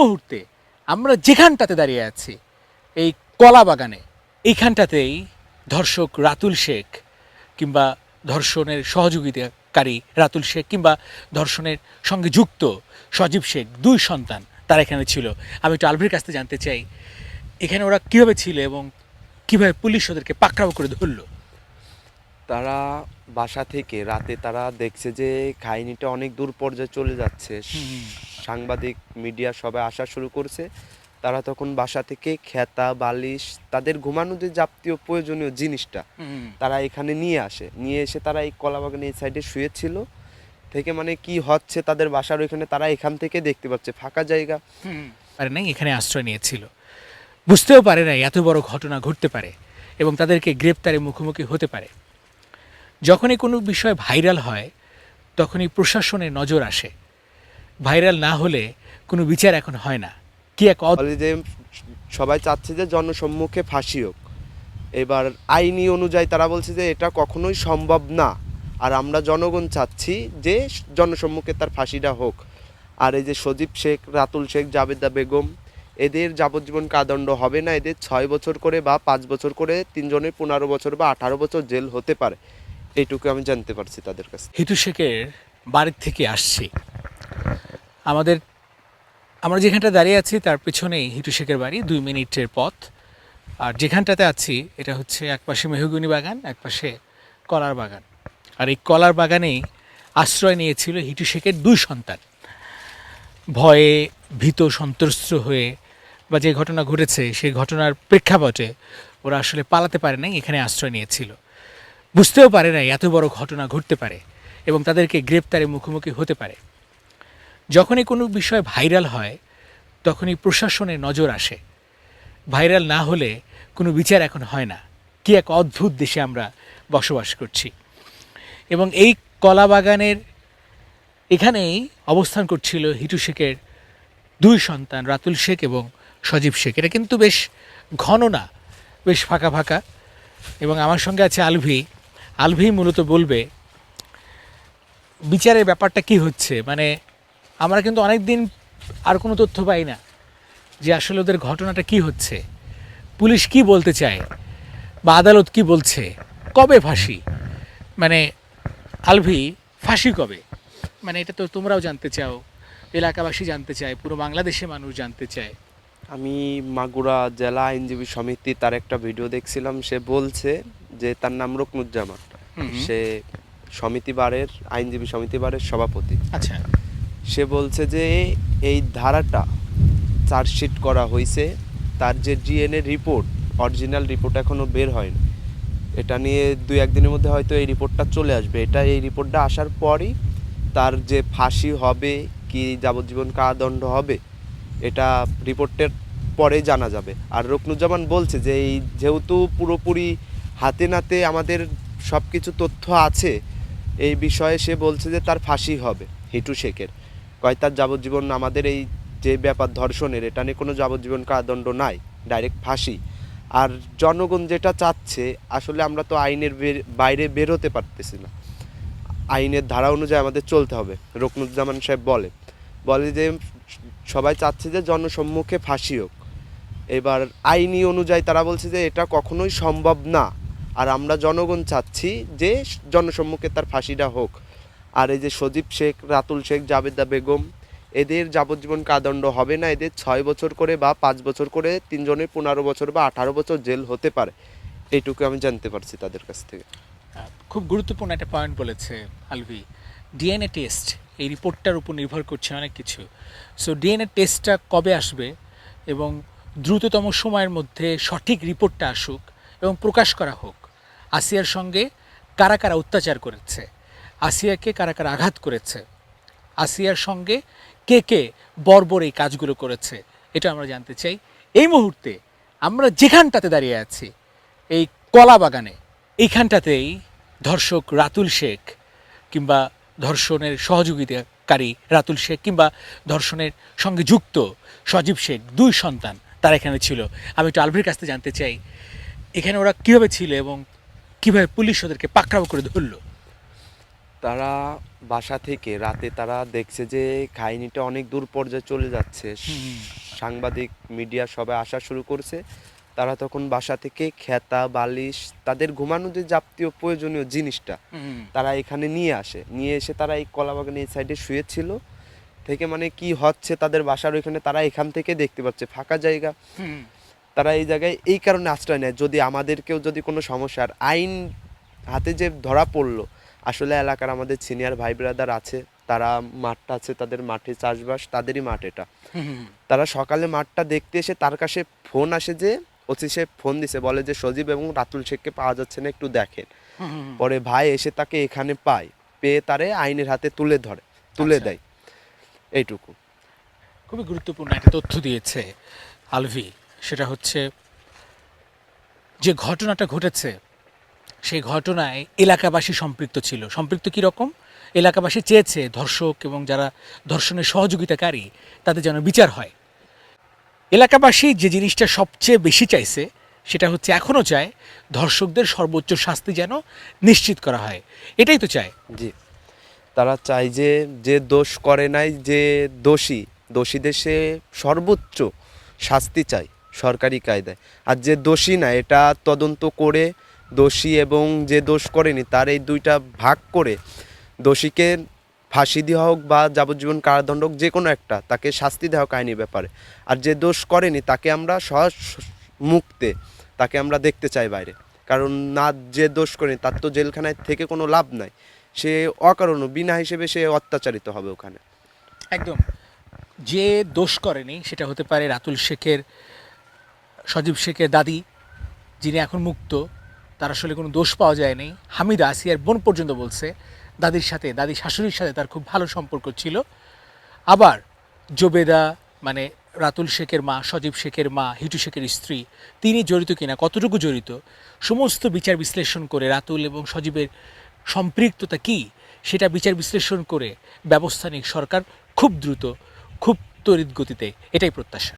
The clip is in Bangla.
মুহূর্তে আমরা যেখানটাতে দাঁড়িয়ে আছি, এই কলা বাগানে, এইখানটাতেই ধর্ষক রাতুল শেখ কিংবা ধর্ষণের সহযোগিতাকারী রাতুল শেখ কিংবা ধর্ষণের সঙ্গে যুক্ত সজীব শেখ, দুই সন্তান তারা এখানে ছিল। আমি একটু আলভির কাছ থেকে জানতে চাই, এখানে ওরা কীভাবে ছিল এবং কীভাবে পুলিশ ওদেরকে পাকড়াও করে ধরলো? তারা বাসা থেকে রাতে তারা দেখছে যে কাহিনীটা অনেক দূর পর্যায়ে চলে যাচ্ছে। সাংবাদিক মিডিয়া সবাই আসা শুরু করছে। তারা তখন বাসা থেকে খেতা বালিশ তাদের ঘুমানো যে যাবতীয় প্রয়োজনীয় জিনিসটা তারা এখানে নিয়ে আসে। নিয়ে এসে তারা এই কলাবাগানে এই সাইডে শুয়েছিল। থেকে মানে কি হচ্ছে তাদের বাসার ওইখানে তারা এখান থেকে দেখতে পাচ্ছে ফাঁকা জায়গা। পারে নাই এখানে আশ্রয় নিয়েছিল। বুঝতেও পারে নাই এত বড় ঘটনা ঘটতে পারে এবং তাদেরকে গ্রেপ্তারে মুখোমুখি হতে পারে। যখনই কোনো বিষয় ভাইরাল হয়, তখনই প্রশাসনের নজর আসে। ভাইরাল না হলে কোনো বিচার এখন হয় না। কি এক যে সবাই চাচ্ছে যে জনসম্মুখে ফাঁসি হোক। এবার আইনি অনুযায়ী তারা বলছে যে এটা কখনোই সম্ভব না। আর আমরা জনগণ চাচ্ছি যে জনসম্মুখে তার ফাঁসিটা হোক। আর এই যে সজীব শেখ, রাতুল শেখ, জাবেদা বেগম, এদের যাবজ্জীবন কাদণ্ড হবে না। এদের ছয় বছর করে বা পাঁচ বছর করে তিনজনের পনেরো বছর বা আঠারো বছর জেল হতে পারে। এইটুকু আমি জানতে পারছি তাদের কাছে হিটু শেখের বাড়ির থেকে আসছি। আমাদের, আমরা যেখানটা দাঁড়িয়ে আছি তার পেছনেই হিটু শেখের বাড়ি, দুই মিনিটের পথ। আর যেখানটাতে আছি, এটা হচ্ছে একপাশে মেহগুনি বাগান, একপাশে কলার বাগান। আর এই কলার বাগানেই আশ্রয় নিয়েছিল হিটু শেখের দুই সন্তান। ভয়ে ভীত সন্ত্রস্ত হয়ে বা যে ঘটনা ঘটেছে, সেই ঘটনার প্রেক্ষাপটে ওরা আসলে পালাতে পারে নাই, এখানে আশ্রয় নিয়েছিল। বুঝতেও পারে নাই এত বড় ঘটনা ঘটতে পারে এবং তাদেরকে গ্রেপ্তারে মুখোমুখি হতে পারে। যখনই কোনো বিষয় ভাইরাল হয়, তখনই প্রশাসনে নজর আসে। ভাইরাল না হলে কোনো বিচার এখন হয় না। কি এক অদ্ভুত দেশে আমরা বসবাস করছি। এবং এই কলা বাগানের এখানেই অবস্থান করছিল হিটু শেখের দুই সন্তান, রাতুল শেখ এবং সজীব শেখ। এটা কিন্তু বেশ ঘন না, বেশ ফাঁকা ফাঁকা। এবং আমার সঙ্গে আছে আলভি। আলভি মূলত বলবে, বিচারের ব্যাপারটা কি হচ্ছে? মানে আমরা কিন্তু অনেক দিন আর কোনো তথ্য পাই না যে আসলে ওদের ঘটনাটা কি হচ্ছে। পুলিশ কি বলতে চায়? বা আদালত কি বলছে? কবে ফাঁসি? মানে আলভি, ফাঁসি কবে? মানে এটা তো তোমরাও জানতে চাও, এলাকাবাসী জানতে চায়, পুরো বাংলাদেশের মানুষ জানতে চায়। আমি মাগুরা জেলা আইনজীবী সমিতি তার একটা ভিডিও দেখছিলাম, সে বলছে যে তার নাম রকনুজ্জামান। সে সমিতি বারের আইনজীবী সমিতি বারের সভাপতি। আচ্ছা। সে বলছে যে এই ধারাটা চার্জশিট করা হয়েছে তার যে ডিএনএ রিপোর্ট অরিজিনাল রিপোর্ট এখনও বের হয়নি। এটা নিয়ে দুই একদিনের মধ্যে হয়তো এই রিপোর্টটা চলে আসবে। এটা এই রিপোর্টটা আসার পরই তার যে ফাঁসি হবে কি যাবজ্জীবন কারাদণ্ড হবে এটা রিপোর্টের পরে জানা যাবে। আর রকনুজ্জামান বলছে যে এই যেহেতু পুরোপুরি হাতে নাতে আমাদের সব কিছু তথ্য আছে, এই বিষয়ে সে বলছে যে তার ফাঁসি হবে, হিটু শেখের। কয়, তার যাবজ্জীবন আমাদের এই যে ব্যাপার ধর্ষণের, এটা নিয়ে কোনো যাবজ্জীবন কারাদণ্ড নাই, ডাইরেক্ট ফাঁসি। আর জনগণ যেটা চাচ্ছে, আসলে আমরা তো আইনের বাইরে বের হতে পারতেছি না। আইনের ধারা অনুযায়ী আমাদের চলতে হবে, রকনুজ্জামান সাহেব বলে। বলে যে, সবাই চাচ্ছে যে জনসম্মুখে ফাঁসি হোক। এবার আইনি অনুযায়ী তারা বলছে যে এটা কখনোই সম্ভব না। আর আমরা জনগণ চাচ্ছি যে জনসম্মুখে তার ফাঁসিটা হোক। আর এই যে সজীব শেখ, রাতুল শেখ, জাবেদা বেগম, এদের যাবজ্জীবন কাদণ্ড হবে না। এদের ছয় বছর করে বা পাঁচ বছর করে তিনজনের পনেরো বছর বা আঠারো বছর জেল হতে পারে। এইটুকু আমি জানতে পারছি তাদের কাছ থেকে। খুব গুরুত্বপূর্ণ একটা পয়েন্ট বলেছে আলভি। ডিএনএ টেস্ট এই রিপোর্টটার উপর নির্ভর করছে অনেক কিছু। সো ডিএনএ টেস্টটা কবে আসবে এবং দ্রুততম সময়ের মধ্যে সঠিক রিপোর্টটা আসুক এবং প্রকাশ করা হোক? আসিয়ার সঙ্গে কারা কারা অত্যাচার করেছে? আসিয়াকে কারা কারা আঘাত করেছে? আসিয়ার সঙ্গে কে কে বর্বর এই কাজগুলো করেছে? এটা আমরা জানতে চাই। এই মুহূর্তে আমরা যেখানটাতে দাঁড়িয়ে আছি, এই কলা বাগানে, এইখানটাতেই ধর্ষক রাতুল শেখ কিংবা ধর্ষণের সহযোগিতাকারী রাতুল শেখ কিংবা ধর্ষণের সঙ্গে যুক্ত সজীব শেখ, দুই সন্তান তারা এখানে ছিল। আমি একটু আলভির কাছ থেকে জানতে চাই, এখানে ওরা কীভাবে ছিল এবং কীভাবে পুলিশ ওদেরকে পাকড়াও করে ধরলো? তারা বাসা থেকে রাতে তারা দেখছে যে কাহিনীটা অনেক দূর পর্যায়ে চলে যাচ্ছে। সাংবাদিক মিডিয়া সবাই আসা শুরু করছে। তারা তখন বাসা থেকে খেতা বালিশ তাদের ঘুমানো যে জাতীয় প্রয়োজনীয় জিনিসটা তারা এখানে নিয়ে আসে। নিয়ে এসে তারা এই কলাবাগানে এই সাইডে শুয়েছিল। থেকে মানে কি হচ্ছে তাদের বাসার ওইখানে তারা এখান থেকে দেখতে পাচ্ছে। ফাঁকা জায়গা। তারা এই জায়গায় এই কারণে আশ্রয় নেয়। যদি আমাদেরকেও যদি কোনো সমস্যার আইন হাতে যে ধরা পড়ল আসলে এলাকার আমাদের সিনিয়র ভাই ব্রাদার আছে তারা মাঠটা আছে তাদের মাঠে চাষবাস তাদেরই মাঠ এটা। তারা সকালে মাঠটা দেখতে এসে তার কাছে ফোন আসে যে ওসি সে ফোন দিছে বলে যে সজীব এবং রাতুল শেখকে পাওয়া যাচ্ছে না একটু দেখেন। পরে ভাই এসে তাকে এখানে পায় পেয়ে তারে আইনের হাতে তুলে ধরে তুলে আচ্ছা। দেয়। এইটুকু। খুবই গুরুত্বপূর্ণ একটা তথ্য দিয়েছে আলভি। সেটা হচ্ছে যে ঘটনাটা ঘটেছে, সেই ঘটনায় এলাকাবাসী সম্পৃক্ত ছিল। সম্পৃক্ত কী রকম? এলাকাবাসী চেয়েছে ধর্ষক এবং যারা ধর্ষণের সহযোগিতাকারী, তাদের যেন বিচার হয়। এলাকাবাসী যে জিনিসটা সবচেয়ে বেশি চাইছে, সেটা হচ্ছে এখনও চায় ধর্ষকদের সর্বোচ্চ শাস্তি যেন নিশ্চিত করা হয়। এটাই তো চায়। জি। তারা চায় যে যে দোষ করে নাই, যে দোষী, দোষীদের সে সর্বোচ্চ শাস্তি চাই সরকারি কায়দায়। আর যে দোষী না, এটা তদন্ত করে দোষী এবং যে দোষ করেনি, তার এই দুইটা ভাগ করে দোষীকে ফাঁসি দেওয়া হোক বা যাবজ্জীবন কারাদণ্ড হোক, যে কোনো একটা, তাকে শাস্তি দেওয়া হোক ব্যাপারে। আর যে দোষ করেনি, তাকে আমরা সহজ মুক্তে, তাকে আমরা দেখতে চাই বাইরে। কারণ না যে দোষ করেনি, তার তো জেলখানায় থেকে কোনো লাভ নাই। সে অকারণ, বিনা হিসেবে সে অত্যাচারিত হবে ওখানে। একদম। যে দোষ করেনি, সেটা হতে পারে রাতুল শেখের সজীব শেখের দাদি, যিনি এখন মুক্ত, তার আসলে কোনো দোষ পাওয়া যায়নি। হামিদা আসিয়ার বোন পর্যন্ত বলছে, দাদির সাথে, দাদি শাশুড়ির সাথে তার খুব ভালো সম্পর্ক ছিল। আবার জোবেদা মানে রাতুল শেখের মা, সজীব শেখের মা, হিটু শেখের স্ত্রী, তিনি জড়িত কিনা, কতটুকু জড়িত, সমস্ত বিচার বিশ্লেষণ করে রাতুল এবং সজীবের সম্পৃক্ততা কি, সেটা বিচার বিশ্লেষণ করে ব্যবস্থা সরকার খুব দ্রুত, খুব তড়িৎ গতিতে, এটাই প্রত্যাশা।